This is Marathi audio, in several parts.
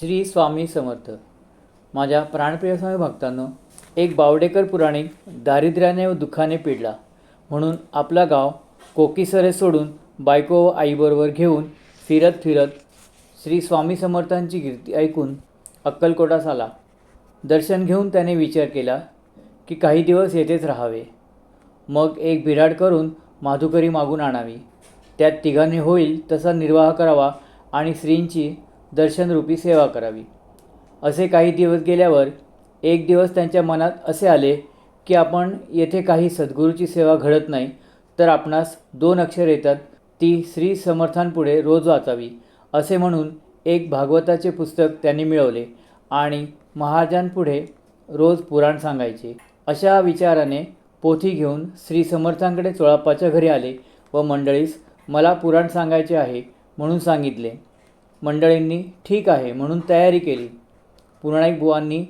श्री स्वामी समर्थ. माझ्या प्राणप्रिय स्वामी भक्तांनो एक बावडेकर पुराणिक दारिद्र्याने व दुःखाने पिडला. म्हणून आपला गाव कोकीसरे सोडून बायको व आईबरोबर घेऊन फिरत फिरत श्री स्वामी समर्थांची कीर्ती ऐकून अक्कलकोटास आला. दर्शन घेऊन त्याने विचार केला की काही दिवस येथेच राहावे. मग एक बिराड करून माधुकरी मागून आणावी. त्यात तिघांनी होईल तसा निर्वाह करावा आणि श्रींची दर्शनरूपी सेवा करावी. असे काही दिवस गेल्यावर एक दिवस त्यांच्या मनात असे आले की आपण येथे काही सद्गुरूची सेवा घडत नाही तर आपणास दोन अक्षर येतात ती श्री समर्थांपुढे रोज वाचावी असे म्हणून एक भागवताचे पुस्तक त्यांनी मिळवले आणि महाराजांपुढे रोज पुराण सांगायचे. अशा विचाराने पोथी घेऊन श्री समर्थांकडे चोळाप्पाच्या घरी आले व मंडळीस मला पुराण सांगायचे आहे म्हणून सांगितले. मंडळींनी ठीक आहे म्हणून तयारी केली. पुराणिक बुवांनी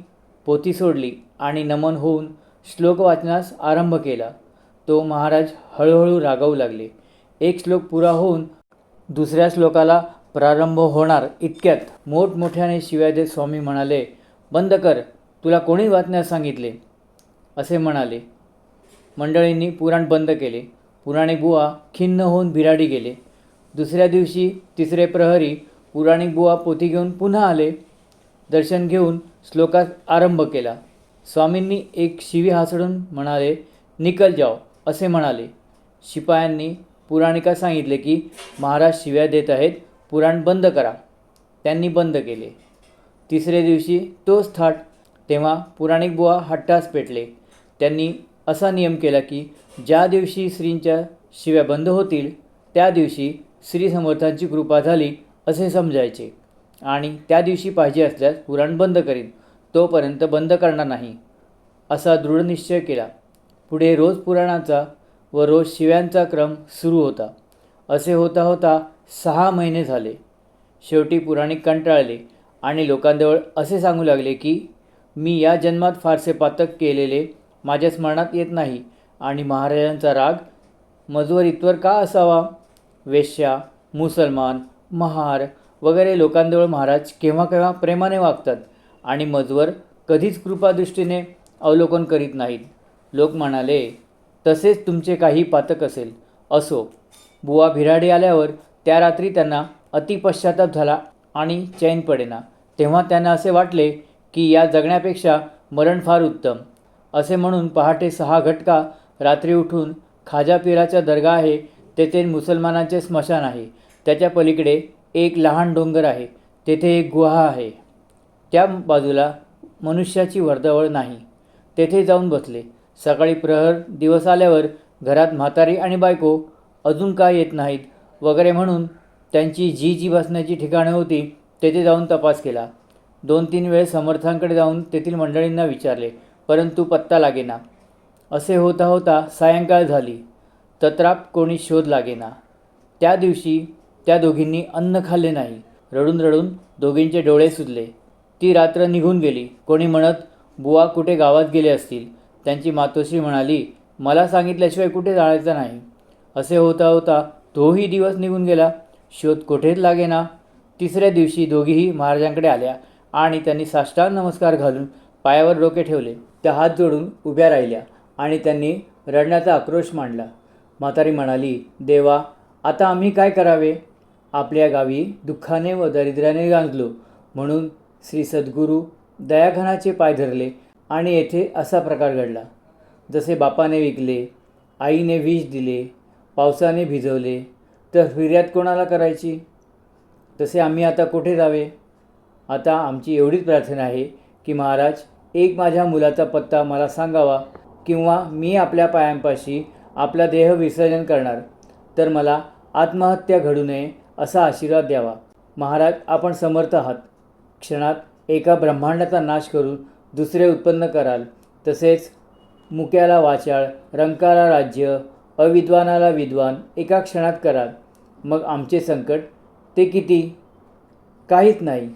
पोती सोडली आणि नमन होऊन श्लोक वाचनास आरंभ केला. तो महाराज हळूहळू रागावू लागले. एक श्लोक पुरा होऊन दुसऱ्या श्लोकाला प्रारंभ होणार इतक्यात. मोठमोठ्याने शिव्या देत स्वामी म्हणाले बंद कर तुला कोणी वाचण्यास सांगितले? असे म्हणाले. मंडळींनी पुराण बंद केले. पुराणे बुवा खिन्न होऊन बिराडी गेले. दुसऱ्या दिवशी तिसरे प्रहरी पुराणिक बुवा पोथी घेऊन पुन्हा आले. दर्शन घेऊन श्लोकात आरंभ केला. स्वामींनी एक शिवी हासडून म्हणाले निकल जाओ असे म्हणाले. शिपायांनी पुराणिका सांगितले की महाराज शिव्या देत आहेत पुराण बंद करा. त्यांनी बंद केले. तिसरे दिवशी तोच थाट तेव्हा पुराणिक बुवा हट्टास पेटले. त्यांनी असा नियम केला की ज्या दिवशी श्रींच्या शिव्या बंद होतील त्या दिवशी श्री समर्थांची कृपा झाली असे समजायचे. आणि त्या दिवशी पाहिजे असल्यास पुराण बंद करीन. तोपर्यंत बंद करणार नाही. असा दृढ निश्चय केला. पुढे रोज पुराणाचा व रोज शिव्यांचा क्रम सुरू होता. असे होता होता सहा महिने झाले. शेवटी पुराणिक कंटाळले आणि लोकांजवळ असे सांगू लागले की मी या जन्मात फारसे पातक केलेले माझ्या स्मरणात येत नाही आणि महाराजांचा राग मजवरीत्वर का असावा? वेश्या मुसलमान महार वगैरे लोकांजवळ महाराज केव्हा केव्हा प्रेमाने वागतात आणि मजवर कधीच कृपादृष्टीने अवलोकन करीत नाहीत. लोक म्हणाले तसेच तुमचे काही पातक असेल. असो. बुवा भिराडी आल्यावर त्या रात्री त्यांना अतिपश्चाताप झाला आणि चैन पडेना. तेव्हा त्यांना असे वाटले की या जगण्यापेक्षा मरण फार उत्तम. असे म्हणून पहाटे सहा घटका रात्री उठून खाजापिराचा दर्गा आहे तेथे मुसलमानांचे स्मशान आहे. त्याच्या पलीकडे एक लहान डोंगर आहे. तेथे एक गुहा आहे. त्या बाजूला मनुष्याची वर्दवळ नाही. तेथे जाऊन बसले. सकाळी प्रहर दिवस आल्यावर घरात म्हातारी आणि बायको अजून का येत नाहीत वगैरे म्हणून त्यांची जी जी बसण्याची ठिकाणे होती तेथे जाऊन तपास केला. दोन तीन वेळ समर्थांकडे जाऊन तेथील मंडळींना विचारले परंतु पत्ता लागेना. असे होता होता सायंकाळ झाली. तत्राप कोणी शोध लागेना. त्या दिवशी त्या दोघींनी अन्न खाल्ले नाही. रडून रडून दोघींचे डोळे सुजले. ती रात्र निघून गेली. कोणी म्हणत बुवा कुठे गावात गेले असतील? त्यांची मातोश्री म्हणाली मला सांगितल्याशिवाय कुठे जायचं नाही. असे होता होता तोही दिवस निघून गेला. शोध कुठेच लागेना तिसऱ्या दिवशी दोघीही महाराजांकडे आल्या आणि त्यांनी साष्टांग नमस्कार घालून पायावर डोके ठेवले. त्या हात जोडून उभ्या राहिल्या आणि त्यांनी रडण्याचा आक्रोश मांडला. म्हातारी म्हणाली देवा आता आम्ही काय करावे? आपल्या गावी दुःखाने व दरिद्र्याने गांजलो. म्हणून श्री सद्गुरू दयाघनाचे पाय धरले आणि येथे असा प्रकार घडला. जसे बापाने विकले आईने विष दिले पावसाने भिजवले तर फिर्याद कोणाला करायची? तसे आम्ही आता कुठे जावे आता आमची एवढीच प्रार्थना आहे की महाराज एक माझ्या मुलाचा पत्ता मला सांगावा किंवा मी आपल्या पायांपाशी आपला देह विसर्जन करणार तर मला आत्महत्या घडू नये असा आशीर्वाद द्यावा. महाराज आपण समर्थ आहात. क्षणात एका ब्रह्मांडाचा नाश करून दुसरे उत्पन्न कराल. तसेच मुक्याला वाचाळ रंकाला राज्य अविद्वानाला विद्वान एका क्षणात कराल. मग आमचे संकट ते किती? काहीच नाही.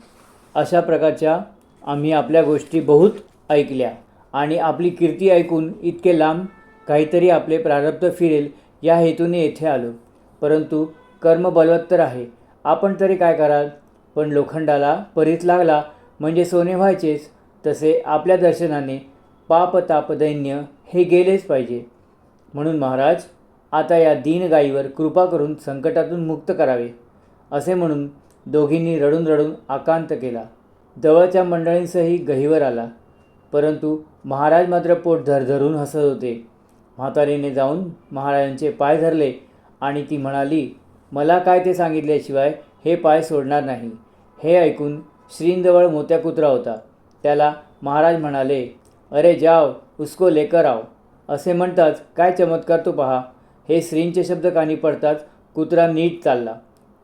अशा प्रकारच्या आम्ही आपल्या गोष्टी बहुत ऐकल्या. आणि आपली कीर्ती ऐकून इतके लांब काहीतरी आपले प्रारब्ध फिरेल या हेतूने येथे आलो. परंतु कर्म बलवत्तर आहे आपण तरी काय कराल? पण लोखंडाला परीत लागला. म्हणजे सोने व्हायचेच. तसे आपल्या दर्शनाने पाप दैन्य हे गेलेच पाहिजे. म्हणून महाराज आता या दीनगाईवर कृपा करून संकटातून मुक्त करावे. असे म्हणून दोघींनी रडून रडून आकांत केला. जवळच्या मंडळींसही गहीवर आला. परंतु महाराज मात्र पोट धरधरून हसत होते. म्हातारीने जाऊन महाराजांचे पाय धरले आणि ती म्हणाली मला काय ते सांगितल्याशिवाय हे पाय सोडणार नाही. हे ऐकून श्रींजवळ मोत्या कुत्रा होता. त्याला महाराज म्हणाले अरे जाव उसको लेकर आओ. असे म्हणताच काय चमत्कार तो पहा. हे श्रींचे शब्द कानी पडताच कुत्रा नीट चालला.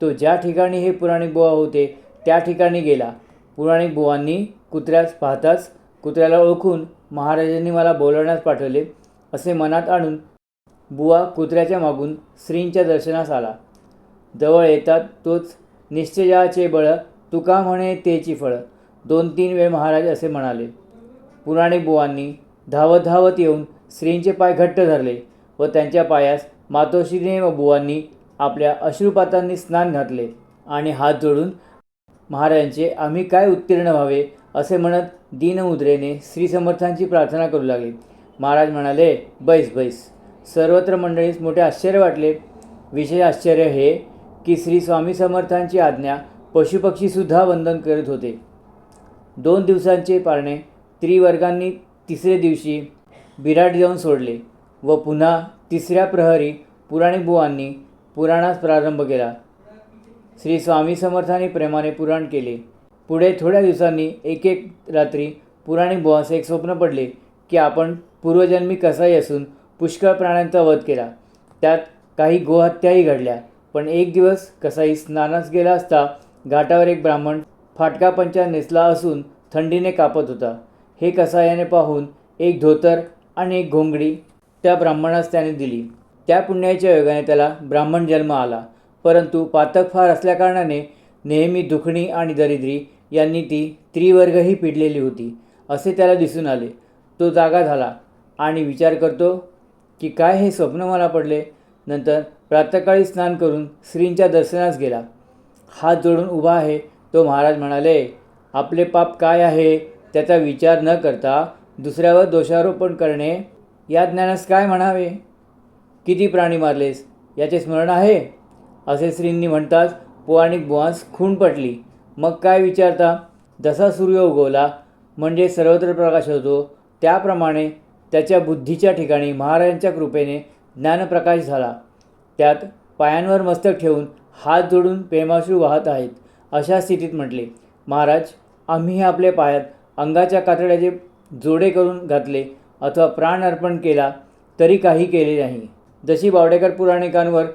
तो ज्या ठिकाणी हे पुराणिक बुवा होते त्या ठिकाणी गेला. पुराणिक बुवांनी कुत्र्यास पाहताच कुत्र्याला ओळखून महाराजांनी मला बोलवण्यास पाठवले असे मनात आणून बुवा कुत्र्याच्या मागून श्रींच्या दर्शनास आला. जवळ येतात तोच निश्चयाचे बळ तुका म्हणे तेची फळ. दोन तीन वेळ महाराज असे म्हणाले. पुराणिक बुवांनी धावत धावत येऊन श्रींचे पाय घट्ट धरले व त्यांच्या पायास मातोश्रीने व बुवांनी आपल्या अश्रुपातांनी स्नान घातले आणि हात जोडून महाराजांचे आम्ही काय उत्तीर्ण व्हावे? असे म्हणत दीनमुद्रेने श्री समर्थांची प्रार्थना करू लागले. महाराज म्हणाले बैस बैस. सर्वत्र मंडळीस मोठे आश्चर्य वाटले. विशेष आश्चर्य हे की श्री स्वामी समर्थांची आज्ञा पशुपक्षीसुद्धा वंदन करत होते. दोन दिवसांचे पारणे त्रिवर्गांनी तिसरे दिवशी बिराट जाऊन सोडले व पुन्हा तिसऱ्या प्रहरी पुराणिक बुवांनी पुराणास प्रारंभ केला. श्री स्वामी समर्थांनी प्रेमाने पुराण केले. पुढे थोड्या दिवसांनी एक एक रात्री पुराणिक बुवांस एक स्वप्न पडले की आपण पूर्वजन्मी कसाही असून पुष्कळ प्राण्यांचा वध केला. त्यात काही गोहत्याही घडल्या. पण एक दिवस कसाई स्नानास गेला असता घाटावर एक ब्राह्मण फाटका पंचा नेसला असून थंडीने कापत होता. हे कसायाने पाहून एक धोतर आणि एक घोंगडी त्या ब्राह्मणास त्याने दिली. त्या पुण्याच्या योगाने त्याला ब्राह्मण जन्म आला. परंतु पातक फार असल्याकारणाने नेहमी दुखणी आणि दरिद्री यांनी ती त्रिवर्गही पिडलेली होती असे त्याला दिसून आले. तो जागा झाला आणि विचार करतो की काय हे स्वप्न मला पडले? नंतर प्रातःकाळी स्नान करून श्रींच्या दर्शनास गेला. हात जोडून उभा आहे तो महाराज म्हणाले आपले पाप काय आहे? त्याचा विचार न करता दुसऱ्यावर दोषारोपण करणे या ज्ञानास काय म्हणावे? किती प्राणी मारलेस? याचे स्मरण आहे? असे श्रींनी म्हणताच पौराणिक बुवांस खूण पटली. मग काय विचारता? जसा सूर्य उगवला म्हणजे सर्वत्र प्रकाश होतो त्याप्रमाणे त्याच्या बुद्धीच्या ठिकाणी महाराजांच्या कृपेने ज्ञानप्रकाश झाला. त्यात पायांवर मस्तक ठेवून हात जोडून प्रेमाश्रू वाहत आहेत अशा स्थितीत म्हटले महाराज आम्ही आपल्या पायात अंगाच्या कातड्याचे जोडे करून घातले अथवा प्राण अर्पण केला तरी काही केले नाही. जशी बावडेकर पुराणिकांवर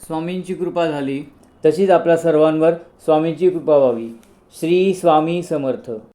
स्वामींची कृपा झाली तशीच आपल्या सर्वांवर स्वामींची कृपा व्हावी. श्री स्वामी समर्थ.